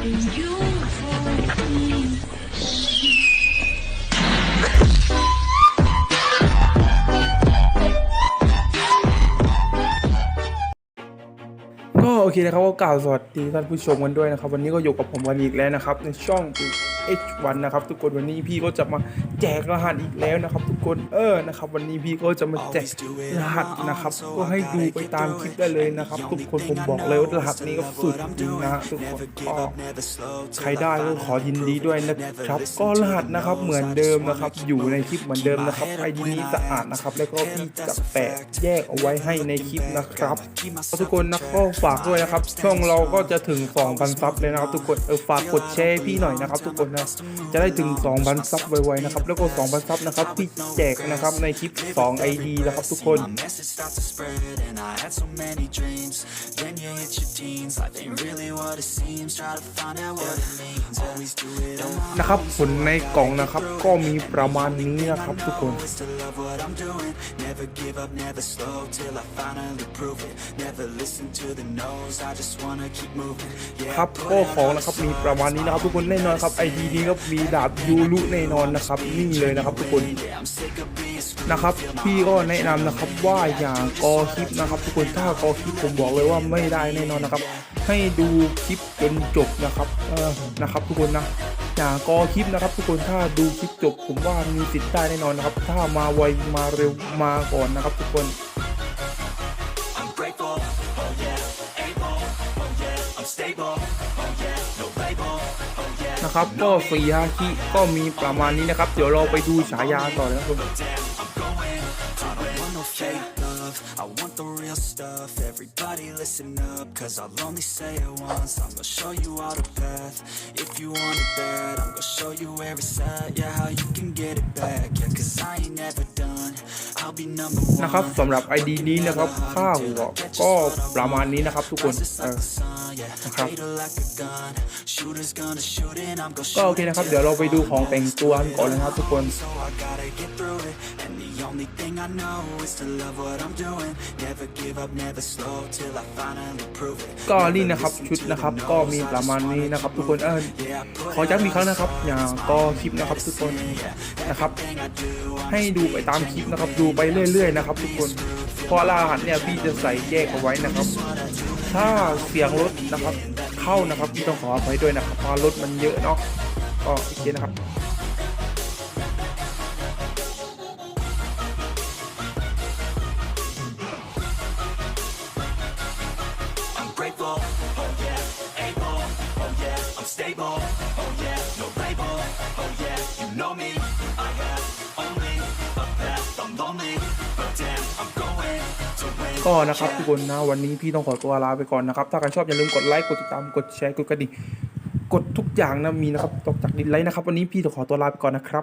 ก็โอเคนะครับก็กล่าวสวัสดีท่านผู้ชมกันด้วยนะครับ วันนี้ก็อยู่กับผมวันอีกแล้วนะครับ ในช่อง H1 นะครับทุกคนวันนี้พี่ก็จะมาแจกรหัสอีกแล้วนะครับ ทุกคนเออนะครับ วันนี้พี่ก็จะมาแจกรหัสนะครับ ก็ให้ดูไปตามคลิปได้เลยนะครับ ทุกคนผมบอกเลยว่ารหัสนี้ก็สุดจริงนะฮะทุกคนก็ใครได้ก็ขอยินดีด้วยนะครับ ก็รหัสนะครับเหมือนเดิมนะครับ อยู่ในคลิปเหมือนเดิมนะครับไอดีนี้สะอาดนะครับ แล้วก็พี่จะแปะแยกเอาไว้ให้ในคลิปนะครับทุกคนนะก็ฝากด้วยนะครับ ช่องเราก็จะถึง2,000ซับเลยนะครับ ทุกคนเออฝากกดแชร์ให้พี่หน่อยนะครับ ทุกคนนะจะได้ถึง 2,000 ซับไวๆนะครับแล้วก็ 2,000 ซับนะครับที่แจกนะครับในคลิป 2 ID นะครับทุกคนนะครับผลในกล่องนะครับก็มีประมาณนี้นะครับทุกคนครับก็ของนะครับมีประมาณนี้นะครับทุกคนแน่นอนครับไอ ID นี้ก็มีดาบยูรุแน่นอนนะครับนี่เลยนะครับทุกคนนะครับ พี่ก็แนะนำนะครับว่าอย่างกอคลิปนะครับ ทุกคนถ้ากอคลิปผมบอกเลยว่าไม่ได้แน่นอนนะครับ ให้ดูคลิปจนจบนะครับเออนะครับ ทุกคนนะอย่างกอคลิปนะครับ ทุกคนถ้าดูคลิปจบ ผมว่ามีสิทธิ์ได้แน่นอนนะครับ ถ้ามาไวมาเร็วมาก่อนนะครับ ทุกคน I'm grateful, oh yeah, นะครับ ก็ฟรีฮาคิก็มีประมาณนี้นะครับ เดี๋ยวเราไปดูฉายาต่อเลยนะครับ love I want the real stuff Everybody listen up Cause I'll only say it once I'm gonna show you all the path If you want it bad I'm gonna show you where it's at Yeah, how you can get it back Yeah, cause I ain't never done I'll be number one นะครับสำหรับ ID นี้นะครับค่าหัวก็ประมาณนี้นะครับ ทุกคนเออ นะครับ Fatal like a gun Shooters gonna shoot and I'm gonna ก็ shoot โอเคนะครับ เดี๋ยวเราไปดูของแต่งตัวกันก่อนเลยนะครับ ทุกคน So I gotta get through it And the only thing I know is to love what I'm doing Never give up, never slow Till I finally prove it ก็นี่นะครับชุดนะครับก็มีประมาณนี้นะครับทุกคนเออขอย้ำอีกครั้งนะครับ อย่างก็คลิปนะครับทุกคนนะครับ ให้ดูไปตามคลิปนะครับ ดูไปเรื่อย ๆ นะครับ ทุกคนเพราะรหัสเนี่ยพี่จะใส่แยกเอาไว้นะครับ ถ้าเสียงรถนะครับ เข้านะครับพี่ต้องขออภัยด้วยนะครับเพราะรถมันเยอะเนาะก็โอเคนะครับ I'm stable, oh yeah, no label, oh yeah, you know me, I have only a path, I'm lonely, but damn, I'm going to win. ก็นะครับทุกคนนะวันนี้พี่ต้องขอตัวลาไปก่อนนะครับ ถ้าใครชอบอย่าลืมกดไลค์กดติดตามกดแชร์กดกระดิ่งกดทุกอย่างนะมีนะครับตกจากดินไลค์นะครับ วันนี้พี่ต้องขอตัวลาไปก่อนนะครับ